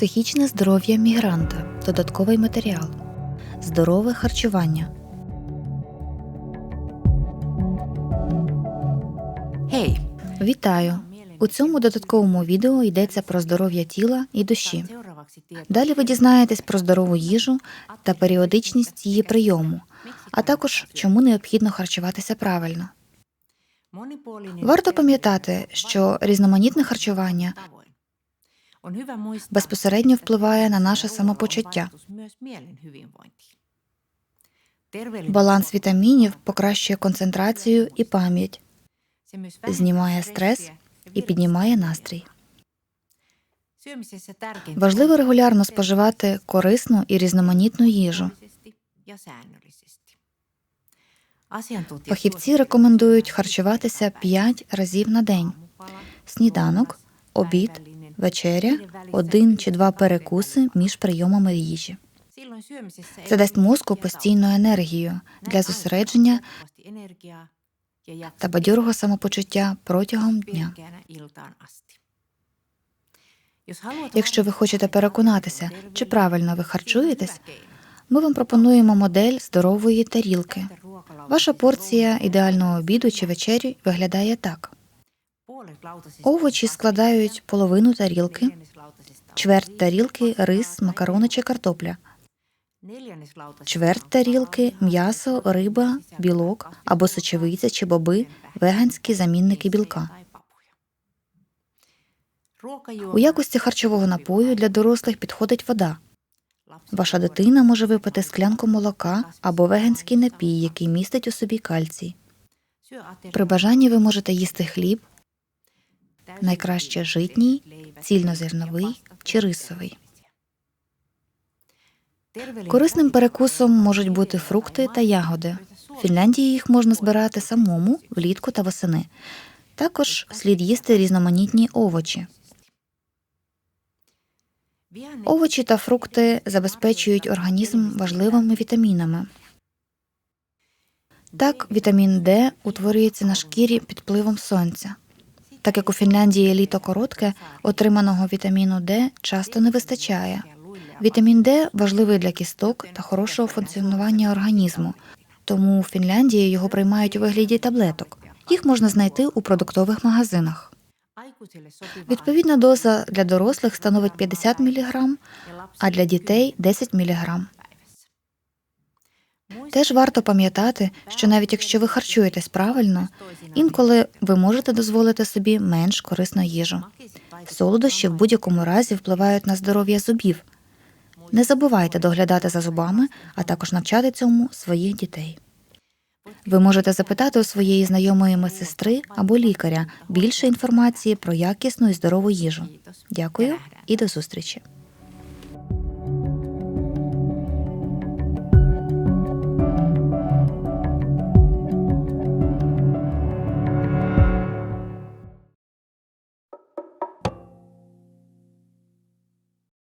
Психічне здоров'я мігранта. Додатковий матеріал. Здорове харчування. Hei! Вітаю! У цьому додатковому відео йдеться про здоров'я тіла і душі. Далі ви дізнаєтесь про здорову їжу та періодичність її прийому, а також чому необхідно харчуватися правильно. Варто пам'ятати, що різноманітне харчування безпосередньо впливає на наше самопочуття. Баланс вітамінів покращує концентрацію і пам'ять, знімає стрес і піднімає настрій. Важливо регулярно споживати корисну і різноманітну їжу. Фахівці рекомендують харчуватися 5 разів на день: сніданок, обід, вечеря, один чи два перекуси між прийомами їжі. Це дасть мозку постійну енергію для зосередження та бадьорого самопочуття протягом дня. Якщо ви хочете переконатися, чи правильно ви харчуєтесь, ми вам пропонуємо модель здорової тарілки. Ваша порція ідеального обіду чи вечері виглядає так: овочі складають половину тарілки, чверть тарілки рис, макарони чи картопля, чверть тарілки м'ясо, риба, білок або сочевиця чи боби, веганські замінники білка. У якості харчового напою для дорослих підходить вода. Ваша дитина може випити склянку молока або веганський напій, який містить у собі кальцій. При бажанні ви можете їсти хліб, найкраще житній, цільнозерновий чи рисовий. Корисним перекусом можуть бути фрукти та ягоди. В Фінляндії їх можна збирати самому влітку та восени. Також слід їсти різноманітні овочі. Овочі та фрукти забезпечують організм важливими вітамінами. Так, вітамін Д утворюється на шкірі під впливом сонця. Так як у Фінляндії літо коротке, отриманого вітаміну Д часто не вистачає. Вітамін Д важливий для кісток та хорошого функціонування організму, тому у Фінляндії його приймають у вигляді таблеток. Їх можна знайти у продуктових магазинах. Відповідна доза для дорослих становить 50 мг, а для дітей 10 мг. Теж варто пам'ятати, що навіть якщо ви харчуєтесь правильно, інколи ви можете дозволити собі менш корисну їжу. Солодощі в будь-якому разі впливають на здоров'я зубів. Не забувайте доглядати за зубами, а також навчати цьому своїх дітей. Ви можете запитати у своєї знайомої медсестри або лікаря більше інформації про якісну і здорову їжу. Дякую і до зустрічі.